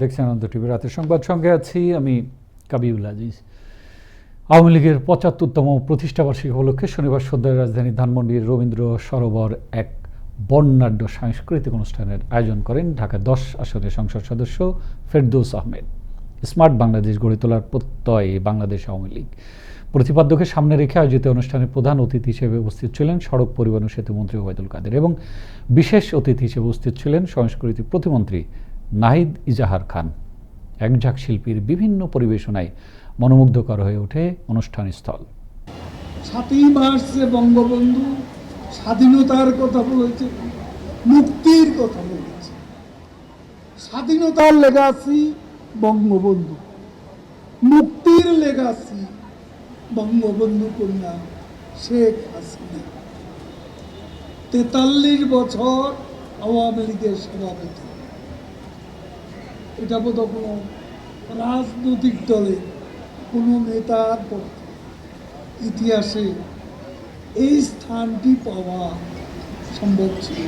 দেখছেন আনন্দ টিভি রাতের সংবাদ। সঙ্গে আছি আমি কাবিউল আজিজ। আওয়ামী লীগের পঁচাত্তরতম প্রতিষ্ঠাবার্ষিকী উপলক্ষে শনিবার সন্ধ্যায় রাজধানী ধানমন্ডির রবীন্দ্র সরোবর এক বর্ণাঢ্য সাংস্কৃতিক অনুষ্ঠানের আয়োজন করেন ঢাকা দশ আসনের সংসদ সদস্য ফেরদৌস আহমেদ। স্মার্ট বাংলাদেশ গড়ে তোলার প্রত্যয় বাংলাদেশ আওয়ামী লীগ। প্রতিপাদ্যকে সামনে রেখে আয়োজিত অনুষ্ঠানে প্রধান অতিথি হিসেবে উপস্থিত ছিলেন সড়ক পরিবহন সেতু মন্ত্রী ওবায়দুল কাদের এবং বিশেষ অতিথি হিসেবে উপস্থিত ছিলেন সংস্কৃতি প্রতিমন্ত্রী নাহিদ ইজাহার খান একঝাঁক শিল্পীর বিভিন্ন পরিবেশনায় মনোমুগ্ধকর হয়ে ওঠে অনুষ্ঠান স্থল সাতই মার্চে বঙ্গবন্ধু স্বাধীনতার কথা বলেছে, মুক্তির কথা বলেছে। স্বাধীনতার লেগাসি বঙ্গবন্ধু, মুক্তির লেগাসি বঙ্গবন্ধু কন্যা শেখ হাসিনা। তেতাল্লিশ বছর আওয়ামী লীগের সভাপতি এটা বোধ কোনো রাজনৈতিক দলে কোনো নেতার ইতিহাসে এই স্থানটি পাওয়া সম্ভব ছিল।